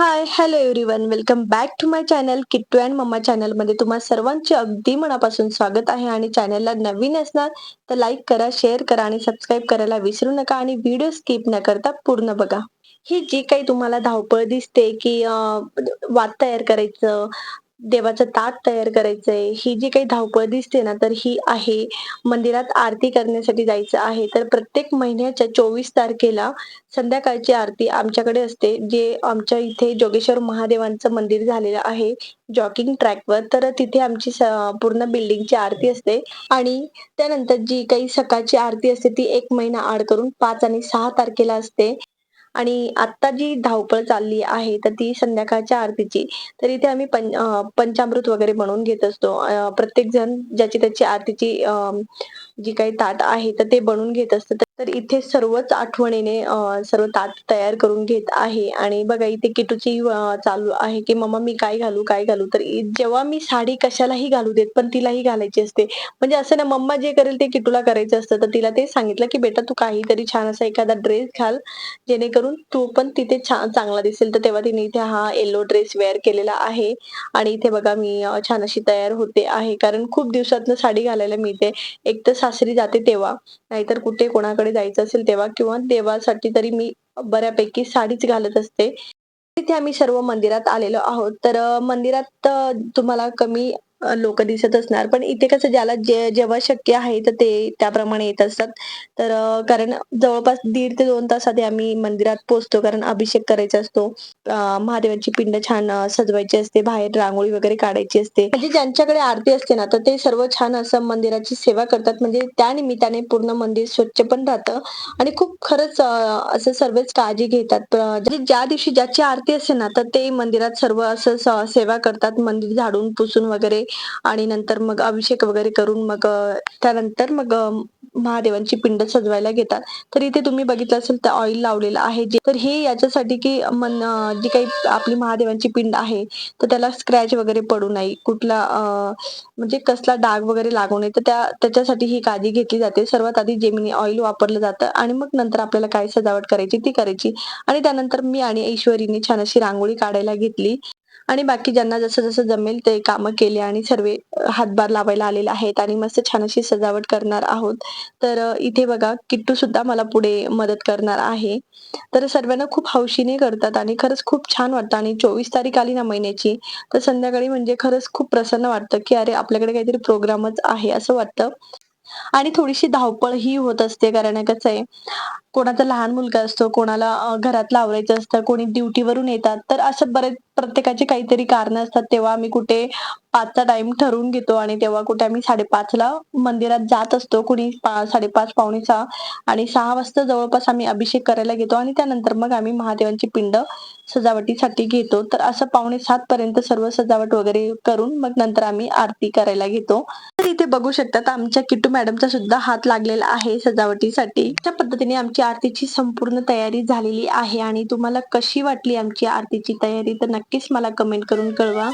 Hi hello everyone welcome back to my channel Kittu and mumma चॅनलमध्ये तुम्हा सर्वांचे अगदी मनापासून स्वागत आहे आणि चॅनलला नवीन असणार तर लाईक करा शेअर करा आणि सबस्क्राईब करायला विसरू नका आणि व्हिडिओ स्किप न करता पूर्ण बघा. ही जी काही तुम्हाला धावपळ दिसते की वाद वात तयार करायचं देवाचं ताट तयार करायचंय. ही जी काही धावपळ दिसते ना तर ही आहे. मंदिरात आरती करण्यासाठी जायचं आहे. तर प्रत्येक महिन्याच्या चोवीस तारखेला संध्याकाळची आरती आमच्याकडे असते जे आमच्या इथे जोगेश्वर महादेवांचं मंदिर झालेलं आहे जॉगिंग ट्रॅकवर. तर तिथे आमची पूर्ण बिल्डिंगची आरती असते. आणि त्यानंतर जी काही सकाळची आरती असते ती एक महिना आड करून पाच आणि सहा तारखेला असते. आणि आता जी धावपळ चालली आहे तर ती संध्याकाळच्या आरतीची. तर इथे आम्ही पं पंचामृत वगैरे बनवून घेत असतो. प्रत्येक जण ज्याची त्याची आरतीची जी काही ताट आहे तर ते बनवून घेत असतं. तर इथे सर्वच आठवणीने सर्व ताट तयार करून घेत आहे. आणि बघा इथे किटूची चालू आहे की मम्मा मी काय घालू काय घालू? तर जेव्हा मी साडी कशालाही घालू देत पण तिलाही घालायची असते. म्हणजे असं ना मम्मा जे करेल ते किटूला करायचं असतं. तर तिला ते सांगितलं की बेटा तू काहीतरी छान असा एखादा ड्रेस घाल जेणेकरून तू पण तिथे छान चांगला दिसेल. तर तेव्हा तिने इथे हा येलो ड्रेस वेअर केलेला आहे. आणि इथे बघा मी छान अशी तयार होते आहे. कारण खूप दिवसातनं साडी घालायला मिळते. एक तर सासरी जाते तेव्हा. नाहीतर कुठे कोणाकडे जायचं असेल तेव्हा किंवा देवासाठी तरी मी बऱ्यापैकी साडीच घालत असते. तिथे आम्ही सर्व मंदिरात आलेलो आहोत. तर मंदिरात तुम्हाला कमी लोक दिसत असणार. पण इथे कसं ज्याला जे जेव्हा शक्य आहे तर ते त्याप्रमाणे येत असतात. तर कारण जवळपास दीड ते दोन तास आधी आम्ही मंदिरात पोहोचतो. कारण अभिषेक करायचा असतो. महादेवाची पिंड छान सजवायची असते. बाहेर रांगोळी वगैरे काढायची असते. म्हणजे ज्यांच्याकडे आरती असते ना तर ते सर्व छान असं मंदिराची सेवा करतात. म्हणजे त्या निमित्ताने पूर्ण मंदिर स्वच्छ पण राहतं. आणि खूप खरंच असं सर्वच काळजी घेतात. म्हणजे ज्या दिवशी ज्याची आरती असते ना तर ते मंदिरात सर्व असं सेवा करतात. मंदिर झाडून पुसून वगैरे. आणि नंतर मग अभिषेक वगैरे करून मग त्यानंतर मग महादेवांची पिंड सजवायला घेतात. तर इथे तुम्ही बघितलं असेल तर ऑइल लावलेलं आहे जे तर हे याच्यासाठी की मन जी काही आपली महादेवांची पिंड आहे तर त्याला स्क्रॅच वगैरे पडू नये. कुठला म्हणजे कसला डाग वगैरे लागू नये. तर त्या त्याच्यासाठी ही काळजी घेतली जाते. सर्वात आधी जेमिनी ऑइल वापरलं जातं आणि मग नंतर आपल्याला काय सजावट करायची ती करायची. आणि त्यानंतर मी आणि ऐश्वरीने छान अशी रांगोळी काढायला घेतली. आणि बाकी ज्यांना जसं जसं जमेल ते कामं केले आणि सर्व हातभार लावायला आलेले आहेत आणि मस्त छान अशी सजावट करणार आहोत. तर इथे बघा किट्टू सुद्धा मला पुढे मदत करणार आहे. तर सर्वांना खूप हौशीने करतात आणि खरंच खूप छान वाटतं. आणि चोवीस तारीख आली ना महिन्याची तर संध्याकाळी म्हणजे खरंच खूप प्रसन्न वाटतं की अरे आपल्याकडे काहीतरी प्रोग्रामच आहे असं वाटतं. आणि थोडीशी धावपळ ही होत असते कारण कसं आहे कोणाचा लहान मुलगा असतो कोणाला घरात लावरायचं असतं कोणी ड्युटीवरून येतात तर असं बरेच प्रत्येकाची काहीतरी कारणं असतात तेव्हा आम्ही कुठे पाचचा टाइम ठरवून घेतो आणि तेव्हा कुठे आम्ही साडेपाचला मंदिरात जात असतो. कुणी साडेपाच पावणे सहा आणि सहा वाजता जवळपास आम्ही अभिषेक करायला घेतो आणि त्यानंतर मग आम्ही महादेवांची पिंड सजावटीसाठी घेतो. तर असं पावणे सात पर्यंत सर्व सजावट वगैरे करून मग नंतर आम्ही आरती करायला घेतो. तर इथे बघू शकतात आमच्या किट्टू मॅडमचा सुद्धा हात लागलेला आहे सजावटीसाठी. अशा पद्धतीने आमची आरतीची संपूर्ण तयारी झालेली आहे आणि तुम्हाला कशी वाटली आमची आरतीची तयारी? तर नक्कीच मला कमेंट करून कळवा.